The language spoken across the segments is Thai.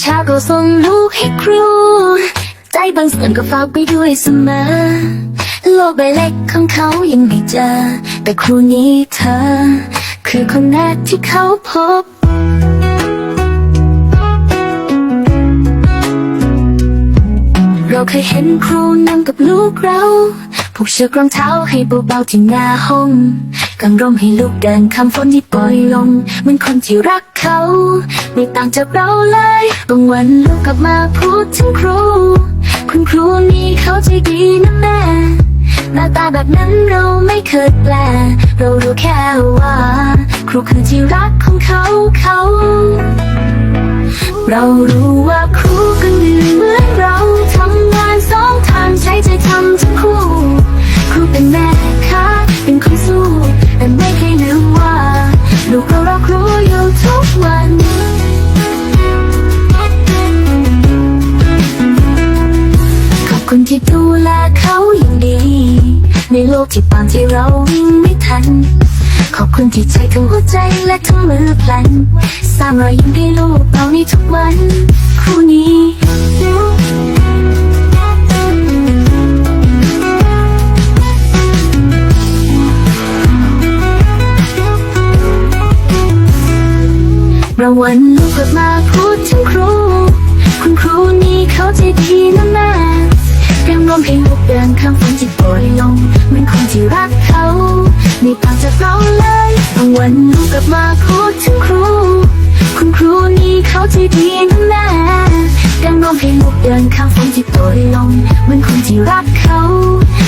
ชาก็ส่งลูกให้ครู ใจบางส่วนก็ฝากไปด้วยเสมอ โลกใบเล็กของเขายังไม่เจอ แต่ครูนี้เธอ คือคนแรกที่เขาพบเราเคยเห็นครูนั่งกับลูกเรา ผูกเชือกรองเท้าให้เบาๆที่หน้าห้องกังร่มให้ลูกเดินคำฝนที่ปล่อยลงเหมือนคนที่รักเขา ไม่ต่างจากเราเลยบางวันลูกกลับมาพูดถึงครู คุณครูนี่เขาใจดีนะแม่หน้าตาแบบนั้นเราไม่เคยแปล เรารู้แค่ว่า ครูคือที่รักของเขาเขา เรารู้ว่าครูก็เหนื่อยเหมือน ในโลกที่บางที่เราวิ่งไม่ทัน ขอบคุณที่ใจทั้งหัวใจและทั้งมือพลัน สร้างรอยยิ้มให้ลูกเราในทุกวันครูนี้รางวัลลูกกลับมาพูดถึงครู คุณครูนี่เขาใจดีนะแม่ามฝันที่โปรยลงเหมือนคนที่รักเขาไม่ต่างจากเราเลยรางวัลลูกกลับมาพูดถึงครูคุณครูนี่เขาใจดีนะแม่เรียงรวมให้ลูกเดินข้ามฝันที่โปรยลงเหมือนคนที่รักเขา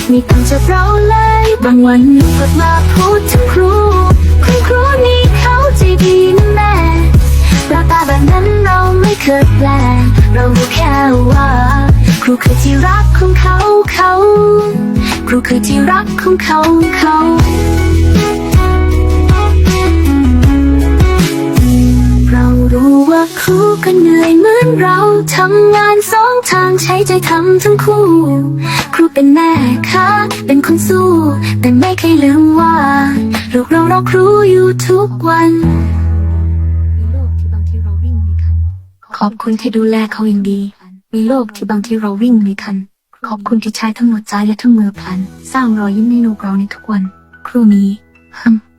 ไม่ต่างจากเราเลยบางวันลูกกลับมาพูดถึงครู คุณครูนี่เขาใจดีนะแม่หน้าตาแบบนั้นเราไม่เคยแปลเรารู้แค่ว่าครูคือที่รักของเขา ครูคือที่รักของเขาเขาเรารู้ว่าครูก็เหนื่อยเหมือนเราทำงานสองทางใช้ใจทำทั้งคู่ ครูเป็นแม่ค้าเป็นคนสู้ แต่ไม่เคยลืมว่าลูกเราเราครูอยู่ทุกวันมีโลกที่บางที่เราวิ่งไม่ทันขอบคุณที่ดูแลเขาอย่างดี มีโลกที่บางที่เราวิ่งไม่ทัน ขอบคุณที่ใช้ทั้งหัวใจและทั้งมือพลัน สร้างรอยยิ้มให้ลูกเราในทุกวัน ครูนี้ฮึม